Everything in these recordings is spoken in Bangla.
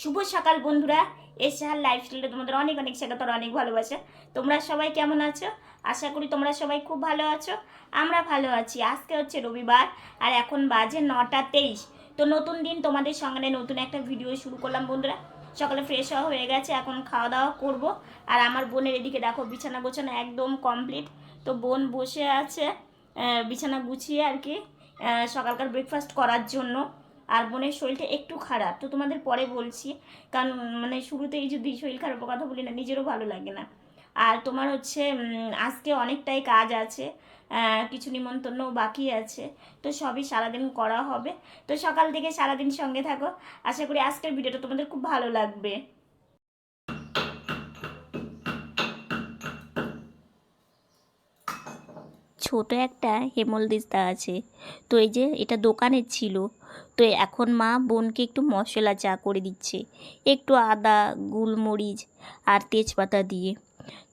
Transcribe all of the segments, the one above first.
শুভ সকাল বন্ধুরা এসআর লাইফস্টাইলে তোমাদের অনেক অনেক স্বাগত আর অনেক ভালোবাসা। তোমরা সবাই কেমন আছো? আশা করি তোমরা সবাই খুব ভালো আছো, আমরা ভালো আছি। আজকে হচ্ছে রবিবার আর এখন বাজে নটা তেইশ। তো নতুন দিন তোমাদের সঙ্গে নতুন একটা ভিডিও শুরু করলাম বন্ধুরা। সকালে ফ্রেশ হওয়া হয়ে গেছে, এখন খাওয়া দাওয়া করব। আর আমার বোনের এদিকে দেখো, বিছানা গোছানো একদম কমপ্লিট তো বোন বসে আছে বিছানা গুছিয়ে আর কি সকালকার ব্রেকফাস্ট করার জন্য। আর বোনের শরীরটা একটু খারাপ। তো তোমাদের পরে বলছি, কারণ মানে শুরুতেই যদি শরীর খারাপের কথা বলি না, নিজেরও ভালো লাগে না। আর তোমার হচ্ছে আজকে অনেকটাই কাজ আছে কিছু নিমন্ত্রণ বাকি আছে, তো সবই সারাদিন করা হবে। তো সকাল থেকে সারাদিন সঙ্গে থাকো। আশা করি আজকের ভিডিওটা তোমাদের খুব ভালো লাগবে। ছোট একটা হেমল দিস্তা আছে। তো এই যে, এটা দোকানের ছিল। তো এখন মা বোনকে একটু মশলা চা করে দিচ্ছে। একটু আদা, গোলমরিচ আর তেজপাতা দিয়ে।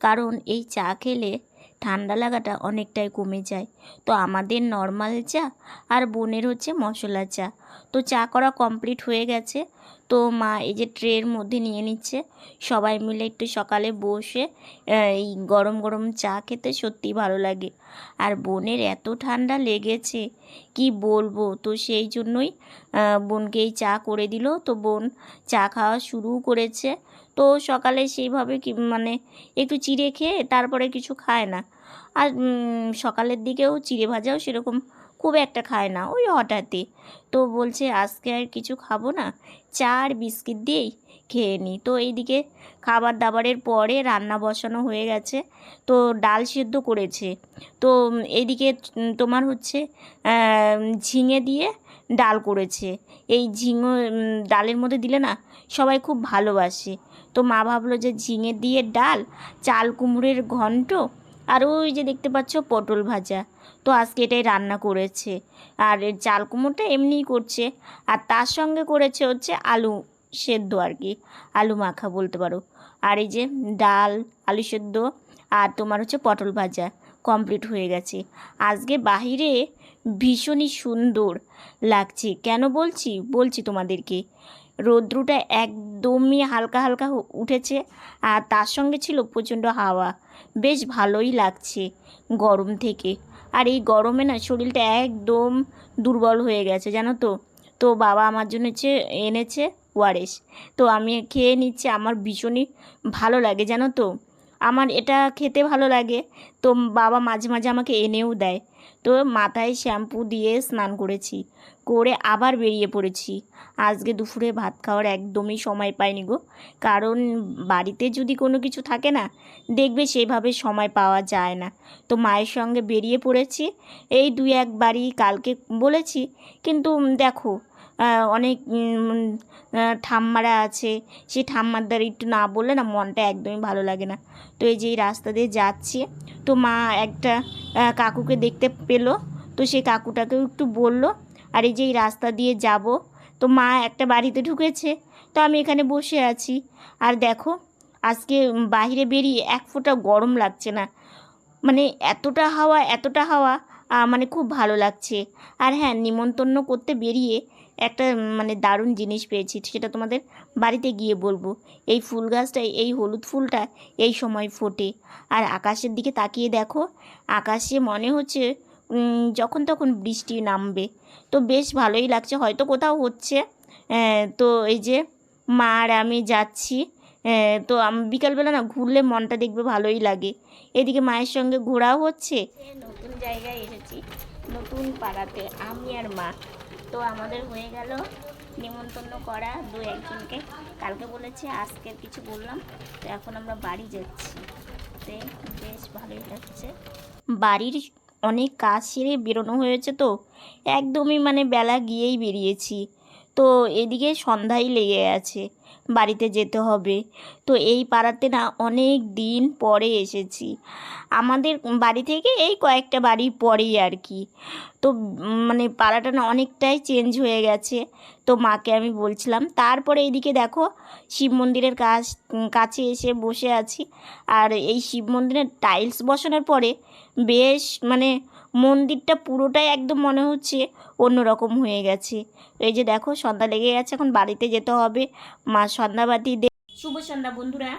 কারণ এই চা খেলে ঠান্ডা লাগাটা অনেকটাই কমে যায়। তো আমাদের নর্মাল চা আর বোনের হচ্ছে মশলা চা। তো চা করা কমপ্লিট হয়ে গেছে। তো মা এই যে ট্রের মধ্যে নিয়ে নিচ্ছে। সবাই মিলে একটু সকালে বসে এই গরম গরম চা খেতে সত্যি ভালো লাগে। আর বোনের এত ঠান্ডা লেগেছে কি বলব? তো সেই জন্যই আহ, বোনকে এই চা করে দিল। তো বোন চা খাওয়া শুরু করেছে। তো সকালে সেইভাবে কি মানে একটু চিড়ে খেয়ে তারপরে কিছু খায় না। আর সকালের দিকেও চিড়ে ভাজাও সেরকম খুব একটা খায় না, ওই হঠাৎই। তো বলছে, আজকে আর কিছু খাব না, চা আর বিস্কিট দিয়েই খেয়ে নিই তো এইদিকে খাবার দাবারের পরে রান্না বসানো হয়ে গেছে, তো ডাল সেদ্ধ করেছে। তো এইদিকে তোমার হচ্ছে ঝিঙে দিয়ে ডাল করেছে। এই ঝিঙে ডালের মধ্যে দিলে না সবাই খুব ভালোবাসে। তো মা ভাবলো যে ঝিঙে দিয়ে ডাল, চাল কুমড়োর ঘন্ট, আর ওই যে দেখতে পাচ্ছ পটল ভাজা। তো আজকে এটাই রান্না করেছে। আর এর চাল কুমড়োটা এমনিই করছে। আর তার সঙ্গে করেছে হচ্ছে আলু সেদ্ধ আর কি, আলু মাখা বলতে পারো। আর এই যে ডাল, আলু সেদ্ধ আর তোমার হচ্ছে পটল ভাজা কমপ্লিট হয়ে গেছে। আজকে বাহিরে ভীষণই সুন্দর লাগছে। কেন বলছি? বলছি তোমাদেরকে, রৌদ্রটা একদমই হালকা হালকা উঠেছে আর তার সঙ্গে ছিল প্রচণ্ড হাওয়া। বেশ ভালোই লাগছে গরম থেকে। আর এই গরমে না শরীরটা একদম দুর্বল হয়ে গেছে, জানো তো। তো বাবা আমার জন্য হচ্ছে এনেছে ওয়ারেস। তো আমি খেয়ে নিচ্ছি, আমার ভীষণই ভালো লাগে, জানো তো। আমার এটা খেতে ভালো লাগে। তো বাবা মাঝে মাঝে আমাকে এনেও দেয়। তো মাথায় শ্যাম্পু দিয়ে স্নান করেছি। করে আবার বেরিয়ে পড়েছি। আজকে দুপুরে ভাত খাওয়ার একদমই সময় পাইনি গো। কারণ বাড়িতে যদি কোনো কিছু থাকে না, দেখবে সেভাবে সময় পাওয়া যায় না। তো মায়ের সঙ্গে বেরিয়ে পড়েছি। এই দুই একবারই কালকে বলেছি। কিন্তু দেখো অনেক ঠাম্মারা আছে। সেই ঠাম্মার দ্বারা একটু না বললে না মনটা একদমই ভালো লাগে না। তো এই যে এই রাস্তা দিয়ে যাচ্ছি, তো মা একটা কাকুকে দেখতে পেল। তো সেই কাকুটাকেও একটু বলল, আর এই যে এই রাস্তা দিয়ে যাব, তো মা একটা বাড়িতে ঢুকেছে, তো আমি এখানে বসে আছি। আর দেখো, আজকে বাইরে বেরিয়ে এক ফোঁটা গরম লাগছে না। মানে এতটা হাওয়া এতটা হাওয়া মানে খুব ভালো লাগছে। আর হ্যাঁ নিমন্ত্রণ করতে বেরিয়ে একটা মানে দারুণ জিনিস পেয়েছি, সেটা তোমাদের বাড়িতে গিয়ে বলব। এই ফুল গাছটা, এই হলুদ ফুলটা এই সময় ফোটে। আর আকাশের দিকে তাকিয়ে দেখো, আকাশে মনে হচ্ছে যখন তখন বৃষ্টি নামবে। তো বেশ ভালোই লাগছে, হয়তো কোথাও হচ্ছে। তো এই যে মা আর আমি যাচ্ছি তো আম- বিকালবেলা না ঘুরলে মনটা দেখবে ভালোই লাগে। এদিকে মায়ের সঙ্গে ঘোরাও হচ্ছে। নতুন জায়গায় এসেছি, নতুন পাড়াতে আমি আর মা। তো আমাদের হয়ে গেল নিমন্ত্রণ করা দু একজনকে। কালকে বলেছে আজকে কিছু বললাম। তো এখন আমরা বাড়ি যাচ্ছি। তো বেশ ভালোই লাগছে। বাড়ির অনেক কাজ সেরে বেরোনো হয়েছে তো। একদমই মানে বেলা গিয়েই বেরিয়েছি। তো এদিকে সন্ধ্যাই লেগে আছে। বাড়িতে যেতে হবে। তো এই পাড়াতে না অনেক দিন পরে এসেছি। আমাদের বাড়ি থেকে এই কয়েকটা বাড়ি পরেই আর কি। তো মানে পাড়াটা না অনেকটাই চেঞ্জ হয়ে গেছে। তো মাকে আমি বলছিলাম, তারপরে এইদিকে দেখো, শিব মন্দিরের কাছ, কাছে এসে বসে আছি। আর এই শিব মন্দিরের টাইলস বসানোর পরে বেশ মানে মন্দিরটা পুরোটাই একদম মনে হচ্ছে অন্যরকম হয়ে গেছে। এই যে দেখো, সন্ধ্যা লেগে গেছে, এখন বাড়িতে যেতে হবে। মা সন্ধ্যাবাতি দে শুভ সন্ধ্যা বন্ধুরা।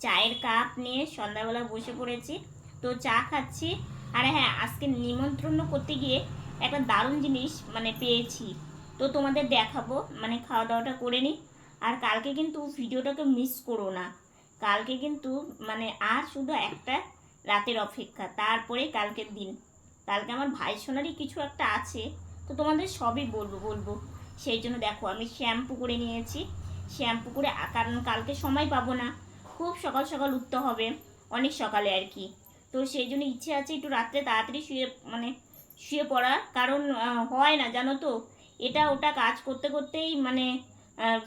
চায়ের কাপ নিয়ে সন্ধ্যাবেলা বসে পড়েছি। তো চা খাচ্ছি। আর হ্যাঁ আজকে নিমন্ত্রণ করতে গিয়ে একটা দারুণ জিনিস মানে পেয়েছি। তো তোমাদের দেখাবো। মানে খাওয়া দাওয়াটা করে নিই। আর কালকে কিন্তু ভিডিওটাকে মিস করো না। কালকে কিন্তু মানে আর শুধু একটা রাতের অপেক্ষা। তারপরে কালকের দিন। কালকে আমার ভাই সোনারই কিছু একটা আছে। তো তোমাদের সবই বলব বলব। সেই জন্য দেখো, আমি শ্যাম্পু করে নিয়েছি। শ্যাম্পু করে কারণ কালকে সময় পাবো না। খুব সকাল সকাল উঠতে হবে, অনেক সকালে আর কি। তো সেই জন্য ইচ্ছে আছে একটু রাত্রে তাড়াতাড়ি শুয়ে মানে শুয়ে পড়া কারণ হয় না, জানো তো? এটা ওটা কাজ করতে করতেই মানে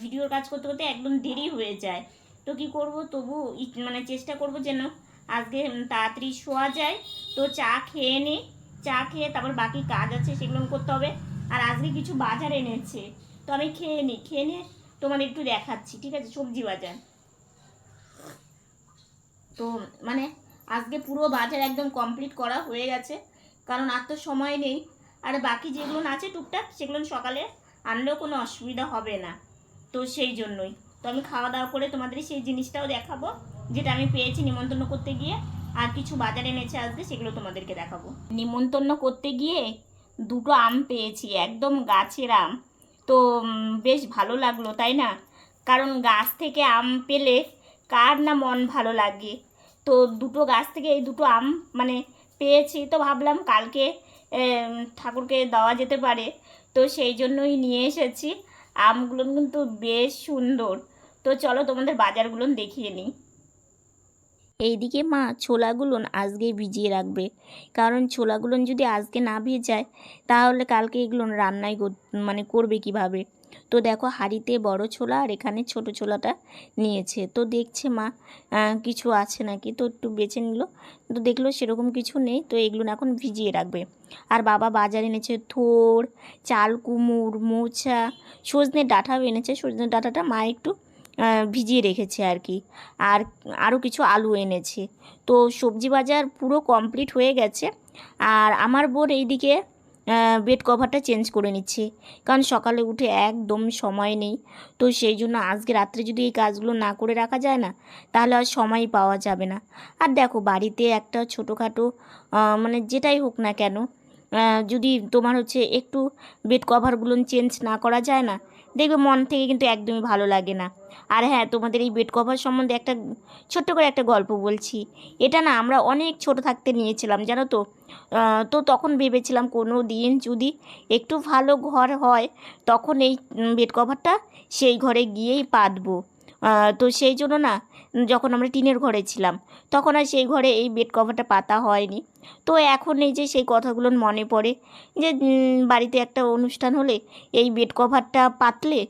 ভিডিওর কাজ করতে করতে একদম দেরি হয়ে যায়। তো কি করব? তবু মানে চেষ্টা করব যেন আজকে তাড়াতাড়ি শোয়া যায়। তো চা খেয়ে নিই চা খেয়ে তারপর বাকি কাজ আছে সেগুলো করতে হবে। আর আজকে কিছু বাজার এনেছে, তো আমি খেয়ে নিই খেয়ে নিয়ে তোমাদের একটু দেখাচ্ছি, ঠিক আছে? সবজি বাজার। তো মানে আজকে পুরো বাজার একদম কমপ্লিট করা হয়ে গেছে, কারণ আর তো সময় নেই। আর বাকি যেগুলো আছে টুকটাক, সেগুলো সকালে আনলেও কোনো অসুবিধা হবে না। তো সেই জন্যই। তো আমি খাওয়া দাওয়া করে তোমাদের সেই জিনিসটাও দেখাবো, যেটা আমি পেয়েছি নিমন্ত্রণ করতে গিয়ে। আর কিছু বাজারে এনেছে আজকে, সেগুলো তোমাদেরকে দেখাবো। নিমন্ত্রণ করতে গিয়ে দুটো আম পেয়েছি, একদম গাছের আম। তো বেশ ভালো লাগল, তাই না? কারণ গাছ থেকে আম পেলে কার না মন ভালো লাগে? তো দুটো গাছ থেকে এই দুটো আম মানে পেয়েছি, তো ভাবলাম কালকে ঠাকুরকে দেওয়া যেতে পারে। তো সেই জন্যই নিয়ে এসেছি। আমগুলো কিন্তু বেশ সুন্দর। তো চলো তোমাদের বাজারগুলো দেখিয়ে নিই। এইদিকে মা ছোলাগুলো আজকে ভিজিয়ে রাখবে। কারণ ছোলাগুলো যদি আজকে না ভেজায়, তাহলে কালকে এগুলো রান্নাই মানে করবে কীভাবে? তো দেখো হাঁড়িতে বড় ছোলা আর এখানে ছোট ছোলাটা নিয়েছে। তো দেখছে মা কিছু আছে নাকি? তো একটু বেছে নিল। তো দেখল সেরকম কিছু নেই, তো এগুলো এখন ভিজিয়ে রাখবে। আর বাবা বাজারে এনেছে থোর চাল কুমুর, মোচা, সজনে ডাঁটাও এনেছে। সজনে ডাঁটাটা মা একটু ভিজিয়ে রেখেছে আর কি। আর আরও কিছু আলু এনেছে। তো সবজি বাজার পুরো কমপ্লিট হয়ে গেছে। আর আমার বোন এইদিকে বেড কভারটা চেঞ্জ করে নিচ্ছে। কারণ সকালে উঠে একদম সময় নেই। তো সেই জন্য আজকে রাত্রে যদি এই কাজগুলো না করে রাখা যায় না, তাহলে আর সময় পাওয়া যাবে না। আর দেখো, বাড়িতে একটা ছোটোখাটো মানে যেটাই হোক না কেন যদি তোমার হচ্ছে একটু বেড কভারগুলো চেঞ্জ না করা যায় না দেখবে মন থেকে কিন্তু একদমই ভালো লাগে না। আর হ্যাঁ তোমাদের এই বেড কভার সম্বন্ধে একটা ছোট্ট করে একটা গল্প বলছি। এটা না আমরা অনেক ছোট থাকতে নিয়েছিলাম, জানো তো? তো তখন ভেবেছিলাম কোনো দিন যদি একটু ভালো ঘর হয়, তখন এই বেড কভারটা সেই ঘরে গিয়েই পাতবো। তো সেই জন্য না, যখন আমরা টিনের ঘরে ছিলাম, তখন আর সেই ঘরে এই বেড কভারটা পাতা হয়নি। তো এখন এই যে সেই কথাগুলো মনে পড়ে যে বাড়িতে একটা অনুষ্ঠান হলে এই বেড কভারটা পাতলে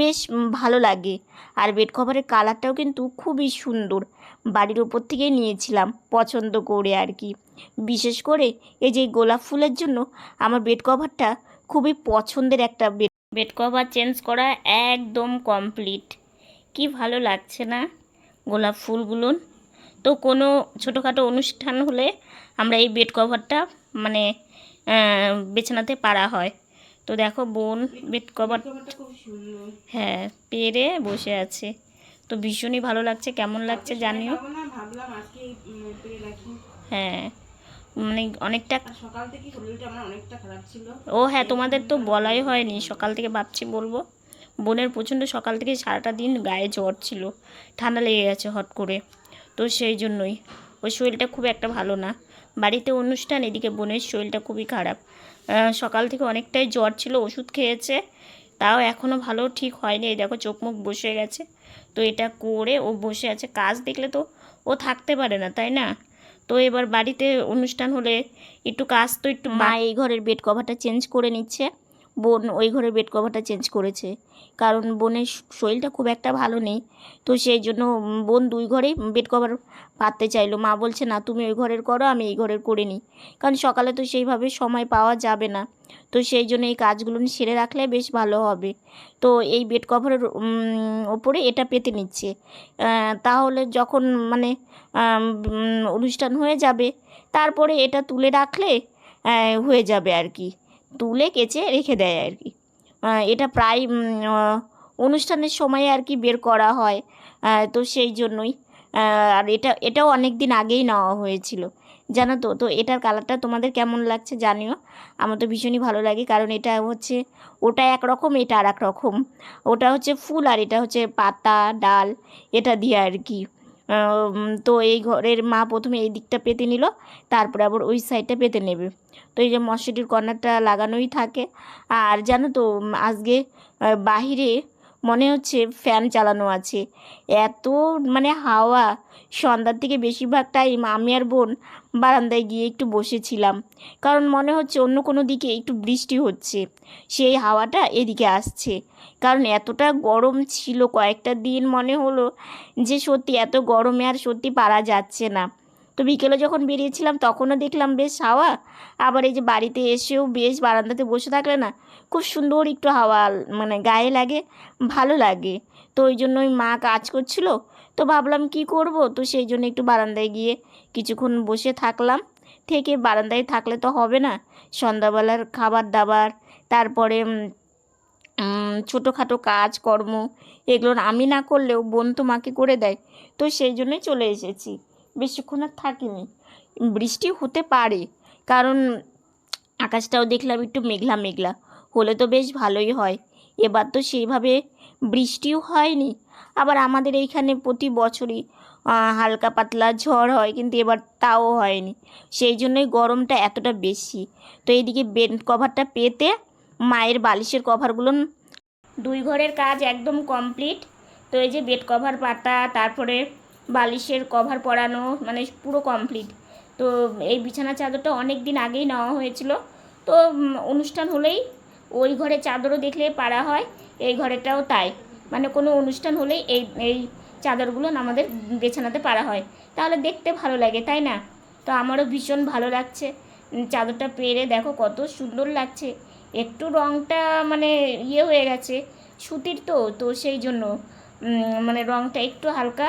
বেশ ভালো লাগে। আর বেড কভারের কালারটাও কিন্তু খুবই সুন্দর। বাড়ির ওপর থেকেই নিয়েছিলাম, পছন্দ করে আর কি। বিশেষ করে এই যে গোলাপ ফুলের জন্য আমার বেড কভারটা খুবই পছন্দের একটা বেড বেড কভার চেঞ্জ করা একদম কমপ্লিট কি ভালো লাগছে না গোলাপ ফুলগুলো তো কোনো ছোটোখাটো অনুষ্ঠান হলে আমরা এই বেড কভারটা মানে বেছানাতে পারা হয়। তো দেখো বোন বেড কভার হ্যাঁ পেরে বসে আছে। তো ভীষণই ভালো লাগছে কেমন লাগছে জানিও? হ্যাঁ মানে অনেকটা সকাল থেকে শরীরটা আমার অনেকটা খারাপ ছিল। ও হ্যাঁ তোমাদের তো বলাই হয়নি সকাল থেকে ভাবছি বলব। বোনের প্রচণ্ড সকাল থেকে সারাটা দিন গায়ে জ্বর ছিল। ঠান্ডা লেগে গেছে হট করে। তো সেই জন্যই। ওর শরীরটা খুব একটা ভালো না। বাড়িতে অনুষ্ঠান, এদিকে বোনের শরীরটা খুবই খারাপ। সকাল থেকে অনেকটাই জ্বর ছিল, ওষুধ খেয়েছে। তাও এখনও ভালো ঠিক হয়নি। এই দেখো চোখ মুখ বসে গেছে। তো এটা করে ও বসে আছে। কাজ দেখলে তো ও থাকতে পারে না, তাই না? তো এবার বাড়িতে অনুষ্ঠান হলে একটু কাজ তো একটু মা এই ঘরের বেড কভারটা চেঞ্জ করে নিচ্ছে। বোন ওই ঘরে বেড কভারটা চেঞ্জ করেছে। কারণ বোনের শরীরটা খুব একটা ভালো নেই। তো সেই জন্য বোন দুই ঘরেই বেড কভার পাততে চাইলো। মা বলছে, না, তুমি ওই ঘরের করো, আমি এই ঘরের করে নিই। কারণ সকালে তো সেইভাবে সময় পাওয়া যাবে না। তো সেই জন্য এই কাজগুলো সেরে রাখলে বেশ ভালো হবে। তো এই বেড কভারের ওপরে এটা পেতে নিচ্ছে। তাহলে যখন মানে অনুষ্ঠান হয়ে যাবে, তারপরে এটা তুলে রাখলে হয়ে যাবে আর কি। তুলে কেচে রেখে দেয় আর কি। এটা প্রায় অনুষ্ঠানের সময় আর কি বের করা হয় তো সেই জন্যই। আর এটা, এটাও অনেক দিন আগেই নেওয়া হয়েছিল। জানো তো তো এটার কালারটা তোমাদের কেমন লাগছে জানিও। আমার তো ভীষণই ভালো লাগে, কারণ এটা হচ্ছে, ওটা একরকম এটা আর এক রকম। ওটা হচ্ছে ফুল আর এটা হচ্ছে পাতা, ডাল, এটা দিয়ে আর কি। তো এই ঘরের মা প্রথমে এই দিকটা পেতে নিল, তারপরে আবার ওই সাইডটা পেতে নেবে। তো এই যে মশারির কর্নারটা লাগানোই থাকে। আর জানো তো আজকে বাহিরে মনে হচ্ছে ফ্যান চালানো আছে। এত মানে হাওয়া। সন্ধ্যার থেকে বেশিরভাগ টাইম আমি আর বোন বারান্দায় গিয়ে একটু বসেছিলাম। কারণ মনে হচ্ছে অন্য কোনো দিকে একটু বৃষ্টি হচ্ছে। সেই হাওয়াটা এদিকে আসছে। কারণ এতটা গরম ছিল কয়েকটা দিন মনে হলো যে সত্যি এত গরমে আর সত্যি পারা যাচ্ছে না। বিকেলে যখন বেরিয়েছিলাম, তখনও দেখলাম বেশ হাওয়া। আবার এই যে বাড়িতে এসেও বেশ বারান্দাতে বসে থাকলে না, খুব সুন্দর একটু হাওয়া মানে গায়ে লাগে, ভালো লাগে। তো ওই জন্য ওই মা কাজ করছিল, তো ভাবলাম কি করব? তো সেই জন্য একটু বারান্দায় গিয়ে কিছুক্ষণ বসে থাকলাম। থেকে বারান্দায় থাকলে তো হবে না, সন্ধ্যাবেলার খাবার দাবার, তারপরে ছোটোখাটো কাজকর্ম, এগুলো আমি না করলেও বোন তো মাকে করে দেয়। তো সেই জন্যই চলে এসেছি। বেশিক্ষণ আর থাকিনি। বৃষ্টি হতে পারে, কারণ আকাশটাও দেখলাম একটু মেঘলা মেঘলা। হলে তো বেশ ভালোই হয়। এবার তো সেইভাবে বৃষ্টিও হয়নি। আবার আমাদের এইখানে প্রতি বছরই হালকা পাতলা ঝড় হয়, কিন্তু এবার তাও হয়নি। সেই জন্যই গরমটা এতটা বেশি। তো এইদিকে বেড কভারটা পেতে মায়ের বালিশের কভারগুলো দুই ঘরের কাজ একদম কমপ্লিট। তো এই যে বেড কভার পাতা, তারপরে বালিশের কভার পরানো মানে পুরো কমপ্লিট তো এই বিছানা চাদরটা অনেক দিন আগেই নেওয়া হয়েছিল। তো অনুষ্ঠান হলেই ওই ঘরে চাদরও দেখলে পারা হয়, এই ঘরেটাও তাই। মানে কোনো অনুষ্ঠান হলেই এই এই চাদরগুলো আমাদের বিছানাতে পারা হয়। তাহলে দেখতে ভালো লাগে, তাই না? তো আমারও ভীষণ ভালো লাগছে। চাদরটা পেরে দেখো কত সুন্দর লাগছে। একটু রঙটা মানে ইয়ে হয়ে গেছে, সুতির তো তো সেই জন্য। মানে রঙটা একটু হালকা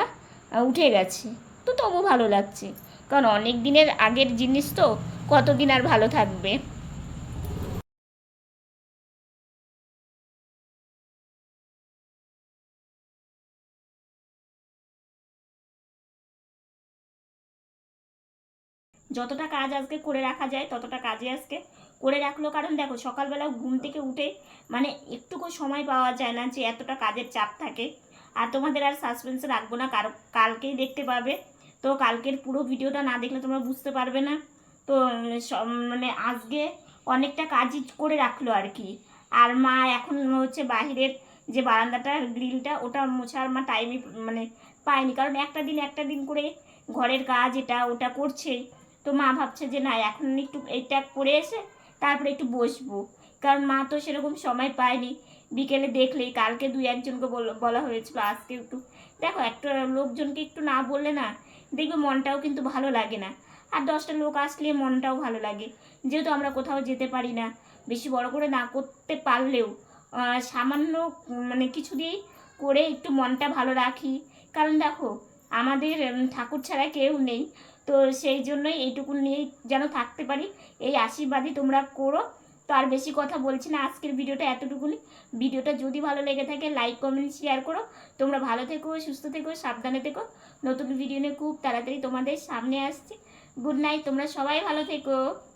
উঠে গেছে। তো তবু ভালো লাগছে। কারণ অনেক দিনের আগের জিনিস তো, কতদিন আর ভালো থাকবে? যতটা কাজ আজকে করে রাখা যায়, ততটা কাজে আজকে করে রাখল। কারণ দেখো সকালবেলা ঘুম থেকে উঠে মানে একটুকু সময় পাওয়া যায় না যে এতটা কাজের চাপ থাকে। আর তোমাদের আর সাসপেন্সে রাখব না, কারও কালকেই দেখতে পাবে। তো কালকের পুরো ভিডিওটা না দেখলে তোমরা বুঝতে পারবে না। তো মানে আজকে অনেকটা কাজই করে রাখল আর কি। আর মা এখন হচ্ছে বাহিরের যে বারান্দাটার গ্রিলটা, ওটা মোছার মা টাইমই মানে পায়নি। কারণ একটা দিন একটা দিন করে ঘরের কাজ এটা ওটা করছেই তো মা ভাবছে যে না, এখন একটু এটা করে এসে তারপরে একটু বসবো। কারণ মা তো সেরকম সময় পায়নি। বিকেলে দেখলেই, কালকে দুই একজনকে বল- হয়েছিল, আজকে একটু, দেখো একটা লোকজনকে একটু না বললে না, দেখবে মনটাও কিন্তু ভালো লাগে না। আর দশটা লোক আসলে মনটাও ভালো লাগে। যেহেতু আমরা কোথাও যেতে পারি না, বেশি বড় করে না করতে পারলেও সামান্য মানে কিছু দিয়েই করে একটু মনটা ভালো রাখি। কারণ দেখো, আমাদের ঠাকুর ছাড়া কেউ নেই। তো সেই জন্যই এইটুকু নিয়েই যেন থাকতে পারি। এই আশীর্বাদই তোমরা করো। তো আর বেশি কথা বলছি না আজকের ভিডিওটা এতটুকুনি। ভিডিওটা যদি ভালো লেগে থাকে লাইক কমেন্ট শেয়ার করো। তোমরা ভালো থেকো, সুস্থ থেকো, সাবধানে থেকো। নতুন ভিডিও নিয়ে খুব তাড়াতাড়ি তোমাদের সামনে আসছি। গুড নাইট তোমরা সবাই ভালো থেকো।